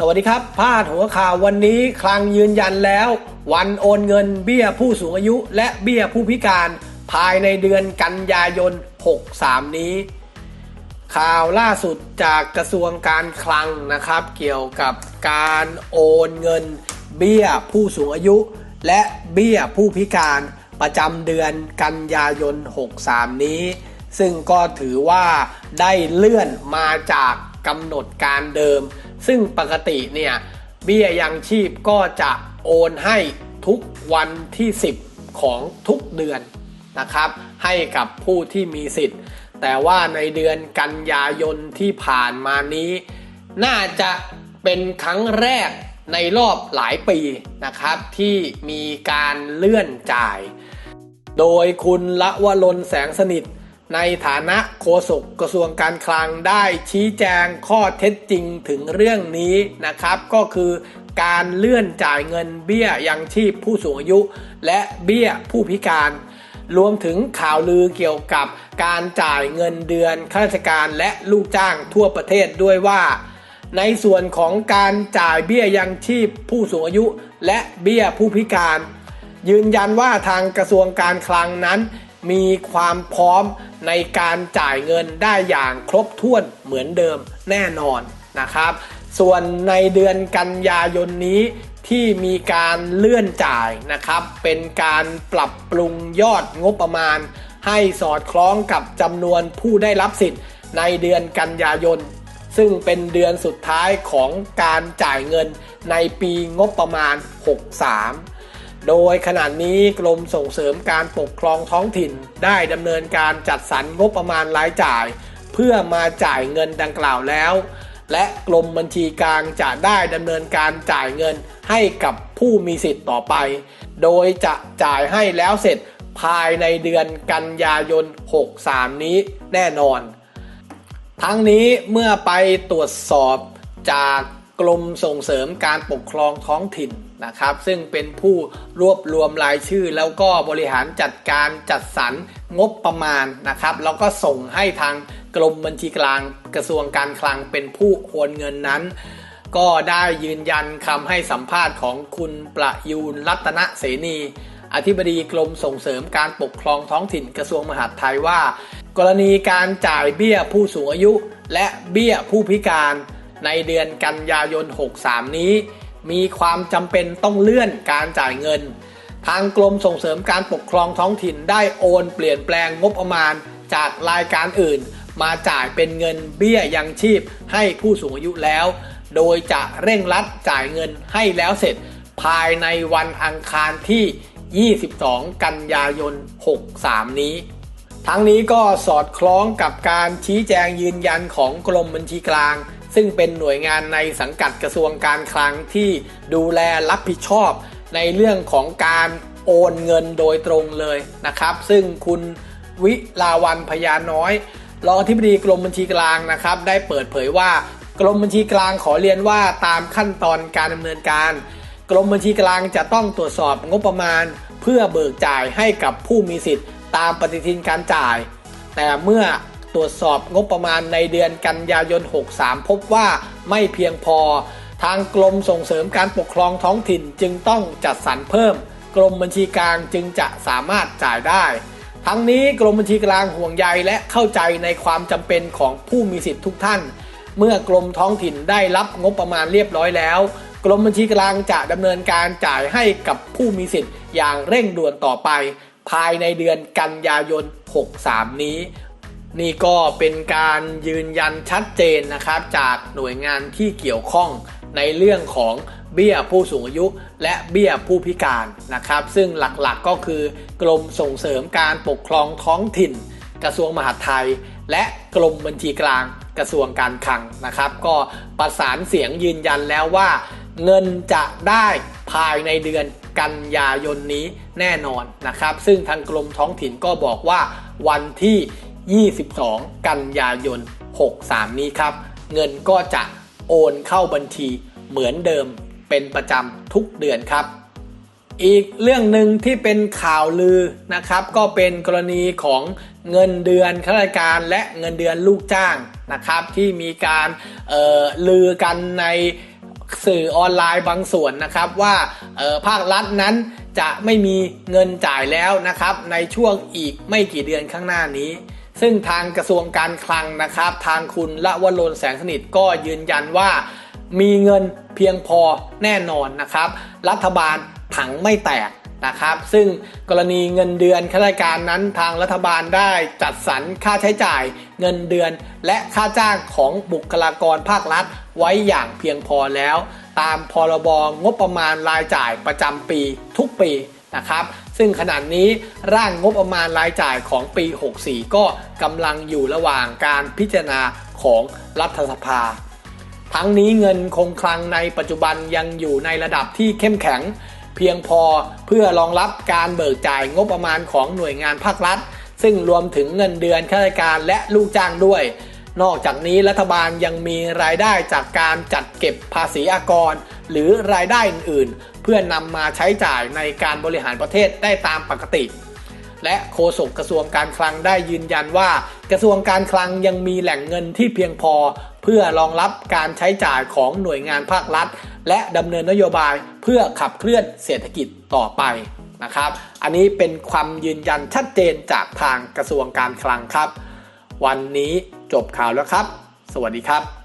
สวัสดีครับพาดหัวข่าววันนี้คลังยืนยันแล้ว วันโอนเงินเบี้ยผู้สูงอายุ และเบี้ยผู้พิการ ภายในเดือนกันยายน 63 นี้ ข่าวล่าสุดจากกระทรวงการคลังนะครับ เกี่ยวกับการโอนเงิน เบี้ยผู้สูงอายุ และเบี้ยผู้พิการประจำเดือนกันยายน 63 นี้ ซึ่งก็ถือว่าได้เลื่อนมาจาก กำหนดการเดิม ซึ่งปกติเนี่ยเบี้ยยังชีพก็จะโอนให้ทุกวันที่ 10 ของทุกเดือนนะครับ ให้กับผู้ที่มีสิทธิ์ แต่ว่าในเดือนกันยายนที่ผ่านมานี้ น่าจะเป็นครั้งแรกในรอบหลายปีนะครับ ที่มีการเลื่อนจ่าย โดยคุณละวลนแสงสนิท ในฐานะโฆษกกระทรวงการคลังได้ชี้แจงข้อเท็จจริงถึงเรื่องนี้นะครับ ก็คือการเลื่อนจ่ายเงินเบี้ยยังชีพผู้สูงอายุ และเบี้ยผู้พิการ รวมถึงข่าวลือเกี่ยวกับการจ่ายเงินเดือนข้าราชการและลูกจ้างทั่วประเทศด้วยว่า ในส่วนของการจ่ายเบี้ยยังชีพผู้สูงอายุ และเบี้ยผู้พิการ ยืนยันว่าทางกระทรวงการคลังนั้น มีความพร้อม ในการจ่ายเงินได้อย่างครบถ้วนเหมือนเดิมแน่นอนนะครับ ส่วนในเดือนกันยายนนี้ที่มีการเลื่อนจ่ายนะครับ เป็นการปรับปรุงยอดงบประมาณ ให้สอดคล้องกับจำนวนผู้ได้รับสิทธิ์ในเดือนกันยายน ซึ่งเป็นเดือนสุดท้ายของการจ่ายเงินในปีงบประมาณ 63 โดยขณะนี้กรมส่งเสริมการปกครองท้องถิ่น ได้ดำเนินการจัดสรรงบประมาณรายจ่าย เพื่อมาจ่ายเงินดังกล่าวแล้ว และกรมบัญชีกลางจะได้ดำเนินการจ่ายเงินให้กับผู้มีสิทธิ์ต่อไป โดยจะจ่ายให้แล้วเสร็จภายในเดือนกันยายน 63 นี้แน่นอน ทั้งนี้เมื่อไปตรวจสอบจาก กรมส่งเสริมการปกครองท้องถิ่นนะครับ ซึ่งเป็นผู้รวบรวมรายชื่อ แล้วก็บริหารจัดการจัดสรรงบประมาณนะครับ แล้วก็ส่งให้ทางกรมบัญชีกลางกระทรวงการคลังเป็นผู้โอนเงินนั้น ก็ได้ยืนยันคำให้สัมภาษณ์ของคุณประยูนรัตนเสนี อธิบดีกรมส่งเสริมการปกครองท้องถิ่นกระทรวงมหาดไทยว่า กรณีการจ่ายเบี้ยผู้สูงอายุ และเบี้ยผู้พิการ ในเดือนกันยายน 63 นี้ มีความจำเป็นต้องเลื่อนการจ่ายเงิน ทางกรมส่งเสริมการปกครองท้องถิ่นได้โอนเปลี่ยนแปลงงบประมาณจากรายการอื่น มาจ่ายเป็นเงินเบี้ยยังชีพให้ผู้สูงอายุแล้ว โดยจะเร่งรัดจ่ายเงินให้แล้วเสร็จ ภายในวันอังคารที่ 22 กันยายน 63 นี้ทั้งนี้ก็สอดคล้องกับการชี้แจงยืนยันของกรมบัญชีกลาง ซึ่งเป็นหน่วยงานในสังกัดกระทรวงการคลังที่ดูแลรับผิดชอบในเรื่องของการโอนเงินโดยตรงเลยนะครับ ซึ่งคุณวิลาวันพยาน้อยรองอธิบดีกรมบัญชีกลางนะครับ ได้เปิดเผยว่ากรมบัญชีกลางขอเรียนว่าตามขั้นตอนการดำเนินการ กรมบัญชีกลางจะต้องตรวจสอบงบประมาณ เพื่อเบิกจ่ายให้กับผู้มีสิทธิ์ ตามปฏิทินการจ่าย แต่เมื่อ ตรวจสอบงบประมาณในเดือนกันยายน 63 พบว่าไม่เพียงพอ ทางกรมส่งเสริมการปกครองท้องถิ่นจึงต้องจัดสรรเพิ่ม กรมบัญชีกลางจึงจะสามารถจ่ายได้ ทั้งนี้กรมบัญชีกลางห่วงใยและเข้าใจในความจำเป็นของผู้มีสิทธิ์ทุกท่าน เมื่อกรมท้องถิ่นได้รับงบประมาณเรียบร้อยแล้ว กรมบัญชีกลางจะดำเนินการจ่ายให้กับผู้มีสิทธิ์อย่างเร่งด่วนต่อไป ภายในเดือนกันยายน 63 นี้ นี่ก็เป็นการยืนยันชัดเจนนะครับจากหน่วยงานที่เกี่ยวข้องในเรื่องของเบี้ยผู้สูงอายุและเบี้ยผู้พิการนะครับ ซึ่งหลักๆก็คือกรมส่งเสริมการปกครองท้องถิ่น กระทรวงมหาดไทย และกรมบัญชีกลางกระทรวงการคลังนะครับ ก็ประสานเสียงยืนยันแล้วว่า เงินจะได้ภายในเดือนกันยายนนี้แน่นอนนะครับ ซึ่งทางกรมท้องถิ่นก็บอกว่าวันที่ 22 กันยายน 63 นี้ครับ เงินก็จะโอนเข้าบัญชีเหมือนเดิมเป็นประจำทุกเดือนครับ อีกเรื่องหนึ่งที่เป็นข่าวลือนะครับ ก็เป็นกรณีของเงินเดือนข้าราชการและเงินเดือนลูกจ้างนะครับ ที่มีการเอ่อลือกันในสื่อออนไลน์บางส่วนนะครับว่าภาครัฐนั้นจะไม่มีเงินจ่ายแล้วนะครับ ในช่วงอีกไม่กี่เดือนข้างหน้านี้ ซึ่งทางกระทรวงการคลังนะครับ ทางคุณละวรนแสงสนิทก็ยืนยันว่า มีเงินเพียงพอแน่นอนนะครับ รัฐบาลถังไม่แตกนะครับ ซึ่งกรณีเงินเดือนข้าราชการนั้นทางรัฐบาลได้จัดสรรค่าใช้จ่าย เงินเดือน และค่าจ้างของบุคลากรภาครัฐ ไว้อย่างเพียงพอแล้ว ตามพรบงบประมาณรายจ่ายประจำปีทุกปี นะครับ ซึ่งขณะนี้ร่างงบประมาณรายจ่ายของปี 64 ก็กำลังอยู่ระหว่างการพิจารณาของรัฐสภา ทั้งนี้เงินคงคลังในปัจจุบันยังอยู่ในระดับที่เข้มแข็ง เพียงพอเพื่อรองรับการเบิกจ่ายงบประมาณของหน่วยงานภาครัฐ ซึ่งรวมถึงเงินเดือนข้าราชการและลูกจ้างด้วย นอกจากนี้รัฐบาลยังมีรายได้จากการจัดเก็บภาษีอากร หรือรายได้อื่น พื่อนำมาใช้จ่ายในการบริหารประเทศได้ตามปกติ และโฆษกกระทรวงการคลังได้ยืนยันว่า กระทรวงการคลังยังมีแหล่งเงินที่เพียงพอ เพื่อรองรับการใช้จ่ายของหน่วยงานภาครัฐ และดำเนินนโยบายเพื่อขับเคลื่อนเศรษฐกิจต่อไปนะครับ อันนี้เป็นความยืนยันชัดเจนจากทางกระทรวงการคลังครับ วันนี้จบข่าวแล้วครับ สวัสดีครับ